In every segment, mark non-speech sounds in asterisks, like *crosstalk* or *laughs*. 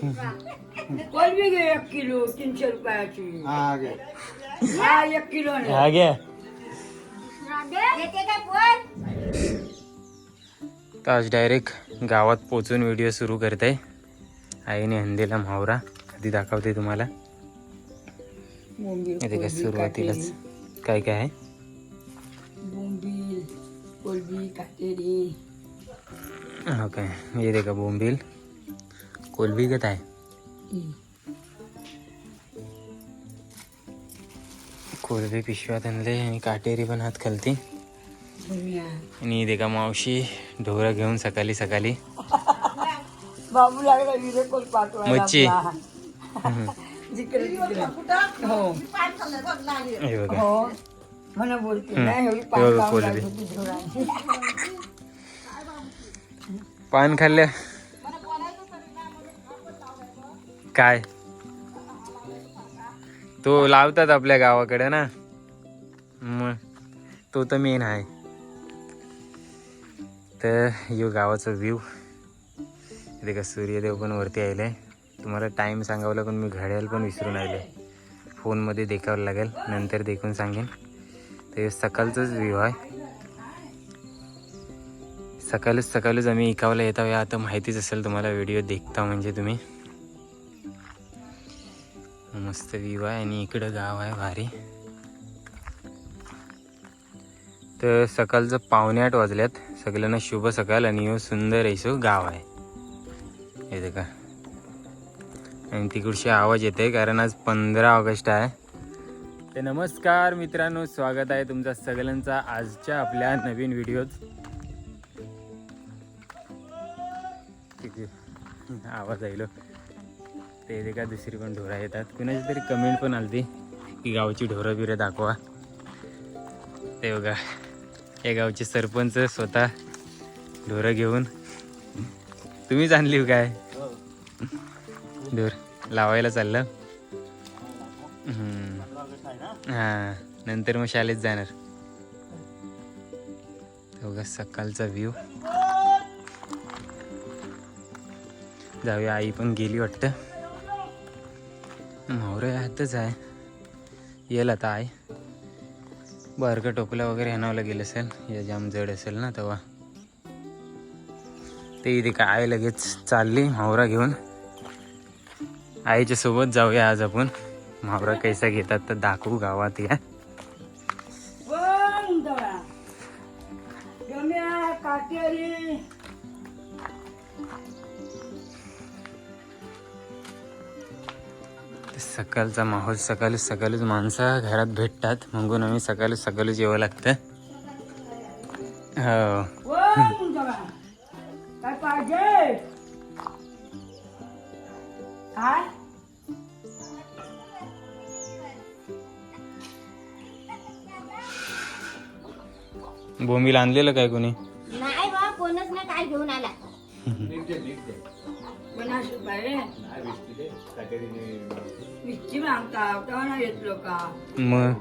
*laughs* कोलबी घे एक किलो? तीनशे रुपयाची. हा घे. हा एक किलो ने. हा घ्या येते काय पोर तर आज डायरेक्ट गावात पोचून व्हिडिओ सुरू करते. आईने हंदीला म्हावरा. कधी दाखवते तुम्हाला. बोंबील, इथे काय कोलबी, सुरुवातीलाच काटेरी. काय काय आहे? बोंबील कोलबी काटेरी. हो काय? येते का बोंबील. कोलबी गत आहे. कोलबी पिशव्यात आणले आणि काटेरी पण हात खालती. आणि इथे का मावशी ढोरं घेऊन सकाळी सकाळी. बाबू लागला विरे कोल पाठवायला मच्छी. आपला. जिकडे काय? तो लावतात आपल्या गावाकडे ना? मग तो तर मेन आहे. तर यो गावाचा व्ह्यू इथे का सूर्यदेव पण वरती आले तुम्हाला टाईम सांगावं लागून मी घड्याळ पण विसरून आले. फोनमध्ये देखावं लागेल नंतर देखून सांगेन. तर सकाळचाच व्ह्यू आहे. सकाळच सकाळच आम्ही इकावला येता या आता माहितीच असेल तुम्हाला व्हिडिओ देखता म्हणजे तुम्ही. मस्त व्ह्यू आहे आणि इकडं गाव आहे भारी. तर सकाळचं पावणे आठ वाजल्यात. सगळ्यांना शुभ सकाळ आणि हो सुंदर ऐसो गाव आहे. येते का. आणि तिकडचे आवाज येते कारण आज पंधरा ऑगस्ट आहे. तर नमस्कार मित्रांनो स्वागत आहे तुमचा सगळ्यांचा आजच्या आपल्या नवीन व्हिडिओत. आवाज आयलो ते ते का दुसरी पण ढोरं येतात. कुणाची तरी कमेंट पण आलती की गावची ढोरं बिरं दाखवा. ते बघा या गावचे सरपंच स्वतः ढोरं घेऊन. तुम्हीच आणली हो काय? ढोर लावायला चाललं. हां नंतर मग शाळेत जाणार. बघा सकाळचा व्ह्यू जाऊया आई पण गेली वाटतं. मोहरं हातच आहे. येल आता आहे बरं टोपला वगैरे आणावं गेलं असेल. या जाम जड असेल ना तेव्हा. ते इथे काय आई लगेच चालली म्हावरा घेऊन. आईच्या सोबत जाऊया आज आपण. म्हावरा कैसा घेतात तर दाखवू गावात या. सकाळचा माहोल सकाळी सकाळीच माणसं घरात भेटतात. म्हणून आम्ही सकाळी सकाळीच यावं लागतं. हो. बोंबील आणलेलं काय कोणी? नाही बा कोणच नाही काय घेऊन आला. पन्नास रुपये वीसची मागता तेव्हा नाही मग.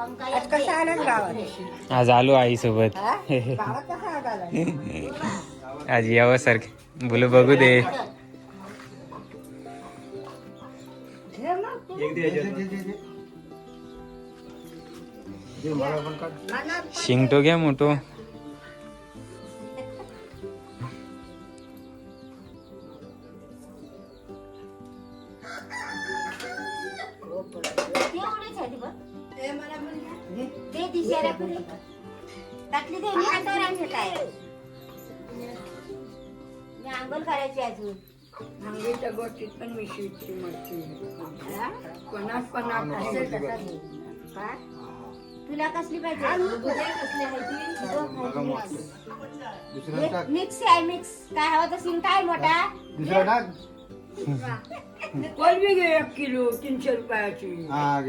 आज कसा आला गावात? आज आलो आई सोबत. गावात कसा आला आज यावं सारखे. बोल बघू दे. मग शिंगटो घ्या मोठो. त्यातली मी हातावर काय? मी अंघोळ करायची अजून. भांगीच्या गोष्टीत पण मच्छी पन्नास पन्नास असेल असेल तसा घे. काय? तुला कसली पाहिजे? आहे मिक्स आहे मिक्स काय हवं तर सिंग काय मोठा. दुसरं टाक. कोलबी घे एक किलो तीनशे रुपयाची. हा.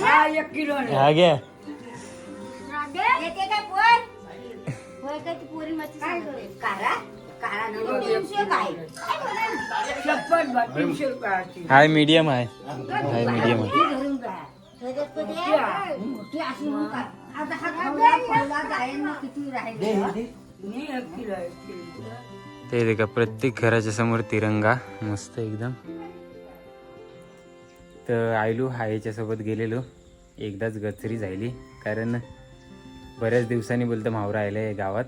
हा एक किलो घ्या येते काय पोर? होय काय ती पोरी मच्छी सांगते. कारा? कारा नव्हे, तीनशे काय? काय बोलायला? छप्पन बा तीनशे रुपयाची. हाय मीडियम आहे हाय मीडियम आहे धरून जा. मोठी अशी का? आता हा खावला, खावला, गायांना किती राहिले. मी एक किलो एक किलो. ते देखा प्रत्येक घराच्या समोर तिरंगा. मस्त एकदम. तर आयलू हायच्या सोबत गेलेलो. एकदाच गचरी झाली. कारण बऱ्याच दिवसांनी बोलतं मावरा आलं गावात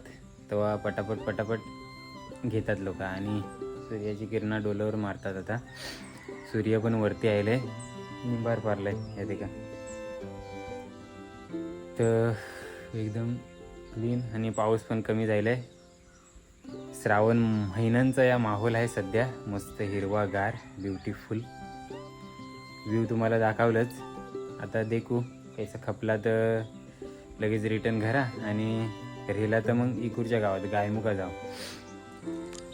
तेव्हा पटापट पटापट घेतात लोक आणि सूर्याची किरणा डोलावर मारतात आता. सूर्य पण वरती आले निंबार पारलाय या का तर एकदम क्लीन आणि पाऊस पण कमी झालाय. श्रावण महिन्यांचा या माहोल आहे सध्या मस्त हिरवागार ब्युटिफुल व्ह्यू तुम्हाला दाखवलंच. आता देखू कैसा खपला तर लगेच रिटर्न घरा आणि रेला तर मग इकडच्या गावात गायमुखा जाऊ.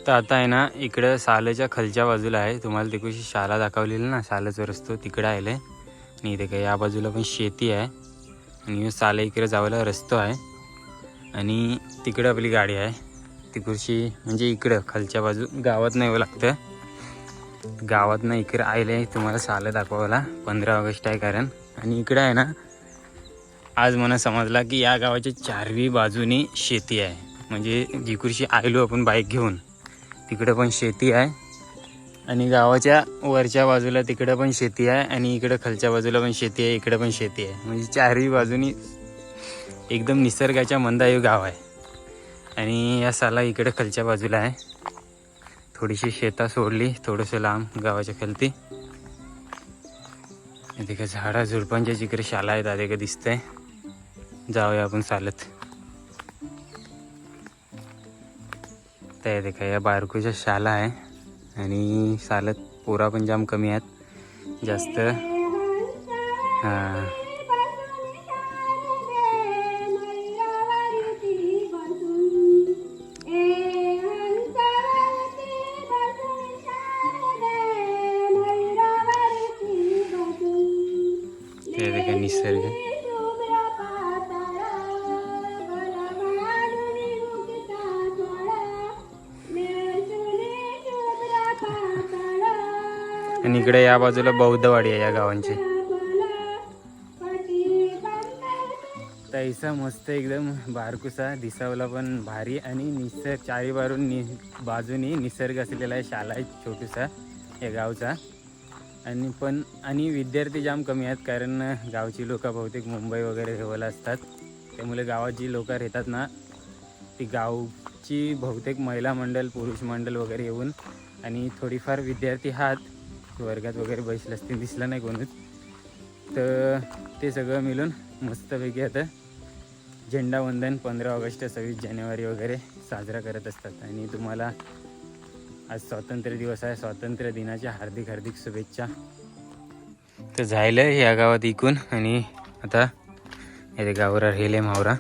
तर आता आहे ना इकडं सालेच्या खालच्या बाजूला आहे. तुम्हाला तिकडची शाला दाखवलेली ना सालाचा रस्तो तिकडं आहे. आणि इथे काय या बाजूला पण शेती आहे. आणि साला इकडे जायला रस्तो आहे. आणि तिकडं आपली गाडी आहे. तिकडची म्हणजे इकडं खालच्या बाजू गावात नाही हो लागतं. गावात ना इकडं आले तुम्हाला सालं दाखवायला. पंधरा ऑगस्ट आहे कारण. आणि इकडं आहे ना आज मला समजला की या गावाच्या चारवी बाजूनी शेती आहे. म्हणजे जिकुरशी आयलो आपण बाईक घेऊन तिकडं पण शेती आहे. आणि गावाच्या वरच्या बाजूला तिकडं पण शेती आहे आणि इकडं खालच्या बाजूला पण शेती आहे इकडं पण शेती आहे. म्हणजे चारही बाजूनी एकदम निसर्गाच्या मंदायू गाव आहे. आणि या साला इकडं खालच्या बाजूला आहे. थोडीशी शेता सोडली थोडंसं लांब गावाच्या खालती. तिकडे झाडा झुडपांच्या जिकडे शाला आहेत आधी का दिसतंय. जाऊया आपण चालत. त्या देखा या बारकूच्या शाला आहे आणि चालत पोरा पण जाम कमी आहेत. जास्त. हां. आणि इकडे या बाजूला बौद्धवाडी आहे या गावांची. तैसा मस्त एकदम बारकुसा दिसावला पण भारी आणि निसर्ग चारी बारून नि बाजूनी निसर्ग असलेला आहे शाला आहे छोटूसा या गावचा. आणि पण आणि विद्यार्थी जाम कमी आहेत कारण गावची लोक बहुतेक मुंबई वगैरे ठेवायला असतात. त्यामुळे गावात जी लोक राहतात ना ती गावची बहुतेक महिला मंडळ पुरुष मंडळ वगैरे येऊन आणि थोडीफार विद्यार्थी हात वर्गात वगैरे बसले असतील दिसलं नाही कोणीच. तर ते सगळं मिळून मस्तपैकी आता झेंडावंदन पंधरा ऑगस्ट सव्वीस जानेवारी वगैरे साजरा करत असतात. आणि तुम्हाला आज स्वातंत्र्य दिवस आहे स्वातंत्र्य दिनाच्या हार्दिक हार्दिक शुभेच्छा. तर झालं या गावात इकून आणि आता येथे गावरा रेले मावरा.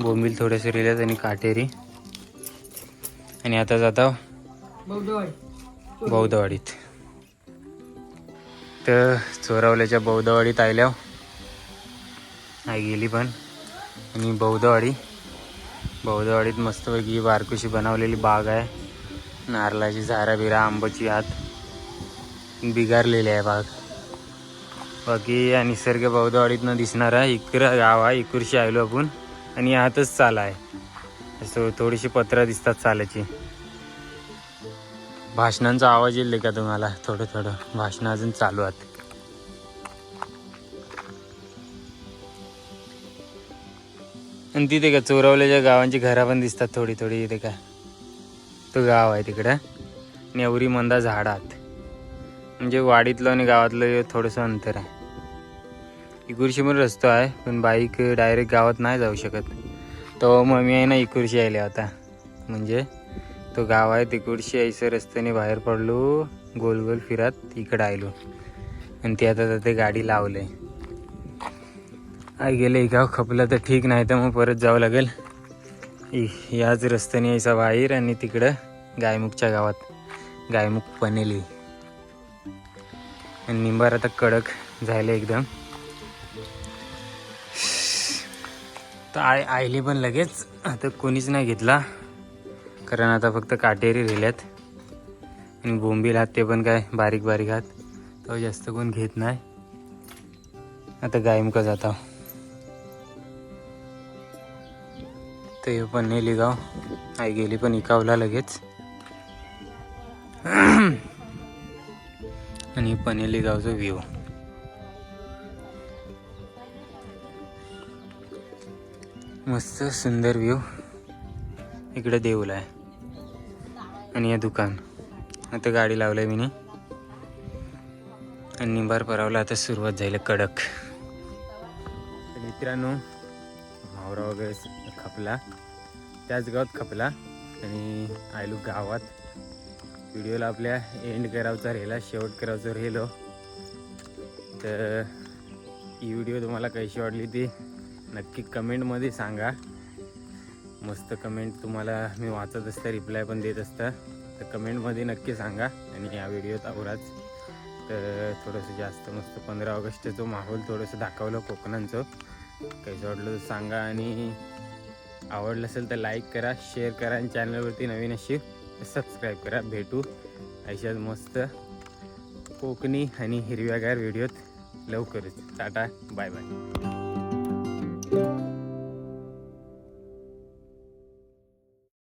बोंबील थोडेसे रेल्यात आणि काटेरी. आणि आता जाता बौद्धवाडीत. तर चोरावल्याच्या बौद्धवाडीत आल्यावर आई गेली पण. आणि बौद्धवाडी. बौद्धवाडीत मस्तपैकी बारकुशी बनवलेली बाग आहे. नारळाची झारा बिरा आंब्याची आत बिगारलेली आहे बाग. बाकी या निसर्ग बौद्धवाडीतनं दिसणारा इकडं गाव आहे. इकडशी आलो आपण. आणि आतच चाला आहे. असं थोडीशी पत्रं दिसतात चालाची. भाषणांचा आवाज येईल का तुम्हाला? थोडं थोडं. भाषण अजून चालू आहेत. आणि तिथे का चोरवल्याच्या गावांची घरं पण दिसतात थोडी थोडी. इथे का? तो गाव आहे तिकडं. नेवरी मंदा झाडात. म्हणजे वाडीतलं आणि गावातलं थोडंसं अंतर आहे. इकुरशी पण रस्तो आहे पण बाईक डायरेक्ट गावात नाही जाऊ शकत. तो मग मी आहे ना इकुरशी यायला होता म्हणजे? तो गाव आहे तिकडशी यायचं रस्त्याने बाहेर पडलो गोल गोल फिरत इकडं आलो आणि ते आता ते गाडी लावले आई गेले गाव खपलं तर ठीक नाही तर मग परत जावं लागेल. याच रस्त्याने यायचा बाहेर आणि तिकडं गायमुखच्या गावात गायमुख पनेली. आणि निंबार आता कडक झाले एकदम. तर आय आयले पण लगेच. आता कोणीच नाही घेतला. कारण आता फक्त काटेरी राहिल्यात. आणि बोंबील आहात ते पण काय बारीक बारीक आहात. तो जास्त कोण घेत नाही. आता गायमुखा जाता ते पण नेली गाव. आई गेली पण इकावला लगेच. आणि पनेली गावचा व्ह्यू मस्त सुंदर व्ह्यू इकडे देऊला आहे. आणि हे दुकान. आता गाडी लावलंय मी आणि निंबार परावला आता सुरुवात झाली कडक. मित्रांनो मावरा वगैरे खपला. त्याच गावात खपला. आणि आयलो गावात. व्हिडिओला आपल्या एंड करावचा राहिला शेवट करावचा राहिलो. तर ही व्हिडिओ तुम्हाला कशी वाटली ती नक्की कमेंटमध्ये सांगा. मस्त कमेंट तुम्हाला मी वाचत असता रिप्लाय पण देत असता. तर कमेंटमध्ये नक्की सांगा आणि या व्हिडिओत आवराच. तर थोडंसं जास्त मस्त पंधरा ऑगस्टचं माहोल थोडंसं दाखवलं कोकणांचं. काही वाटलं तर सांगा आणि आवडलं असेल तर लाईक करा शेअर करा आणि चॅनलवरती नवीन अशी सबस्क्राईब करा. भेटू अशाच मस्त कोकणी आणि हिरव्यागार व्हिडिओत लवकरच. Tata bye bye